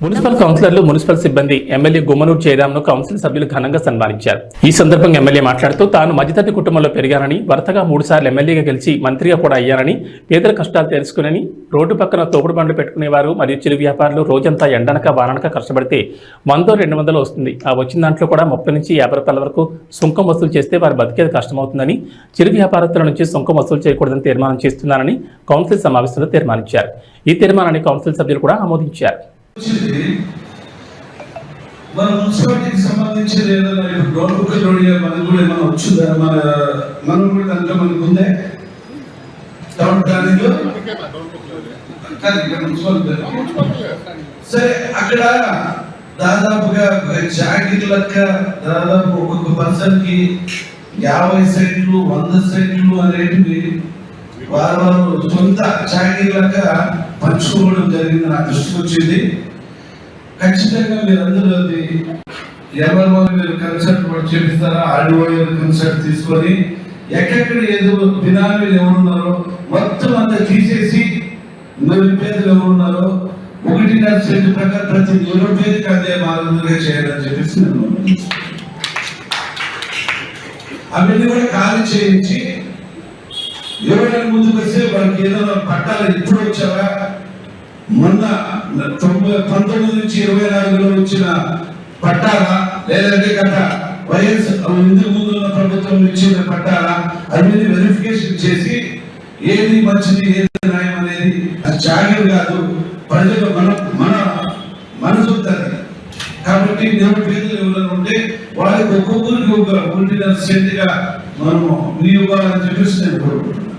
Municipal కౌన్సిలర్లు municipal సిబ్బంది MLA Gummanuru జయరాంను council సభ్యులు ఘనంగా సన్మానించారు. ఈ సందర్భంగా ఎమ్మెల్యే మాట్లాడుతూ తాను మధ్యతరగతి కుటుంబంలో పెరిగానని వరుసగా మూడుసార్లు ఎమ్మెల్యేగా గెలిచి మంత్రిగా కూడా అయ్యానని పేదల కష్టాలు తెలుసుకునని రోడ్డు పక్కన తోపుడు బండ్లు పెట్టుకునేవారు మరియు చిరు వ్యాపారులు రోజంతా ఎండనక వాననక కష్టపడితే వందో రెండు వందలు వస్తుంది. ఆ వచ్చిన దాంట్లో కూడా ముప్పై నుంచి యాభై రూపాయల వరకు సుంకం వసూలు చేస్తే వారు బతికేది కష్టమవుతుందని చిరు వ్యాపారస్తుల నుంచి సుంకం వసూలు చేయకూడదని తీర్మానం చేస్తున్నానని కౌన్సిల్ సమావేశంలో తీర్మానించారు. ఈ తీర్మానాన్ని కౌన్సిల్ సభ్యులు కూడా ఆమోదించారు. మన మున్సిపాలిటీకి సంబంధించిన ఏదైనా ఇప్పుడు గవర్నమెంట్ లోడిగా మనకు కూడా ఏమైనా వచ్చిందా? మన మనం కూడా దాంట్లో మనకు ఉందే? Town planning. సరే అక్కడ దాదాపుగా జాకెట్ లెక్క దాదాపు ఒక్కొక్క పర్సన్కి యాభై సెంట్లు వంద సెంట్లు అనేటివి వారు వారు సొంత చాకరీ లెక్క పంచుకోవడం జరిగింది నా దృష్టికి వచ్చింది. ఖచ్చితంగా మీరందరూ అది ఎవరు మీరు కన్సల్ట్ చేపిస్తారా? ఆడియో కన్సల్ట్ తీసుకొని ఎక్కడెక్కడ ఏదో బినామీలు ఎవరున్నారో మొత్తం అంతా తీసేసి నిరుపేదలు ఎవరున్నారో ఒకటిన్నర సెంటు ప్రకారం ప్రతి నిరుపేదకి అదే మాదిరిగా చేయాలని చెప్పేసి నేను అవన్నీ కూడా ఖాళీ చేయించి ఎవరైనా ముందుకు వస్తే వాళ్ళకి ఏదైనా పట్టాలు ఎప్పుడు వచ్చావా? మొన్న తొంభై పంతొమ్మిది నుంచి ఇరవై నాలుగులో వచ్చిన పట్టాలా? లేదంటే గత వైఎస్ ఇందుకు ముందు ఉన్న ప్రభుత్వం ఇచ్చిన పట్టాలా? అనేది వెరిఫికేషన్ చేసి ఏది మంచిది ఏది న్యాయం అనేది అది జాగ్రత్త కాదు. ప్రజలు మన మన కాబట్టి నిరుపేదలు ఎవరైనా ఉంటే వాళ్ళకి ఒక్కొక్కరికి ఒక ఉండిన సెంట్గా మనము వినియోగాలని చెప్పేసి నేను కోరుకుంటున్నాను.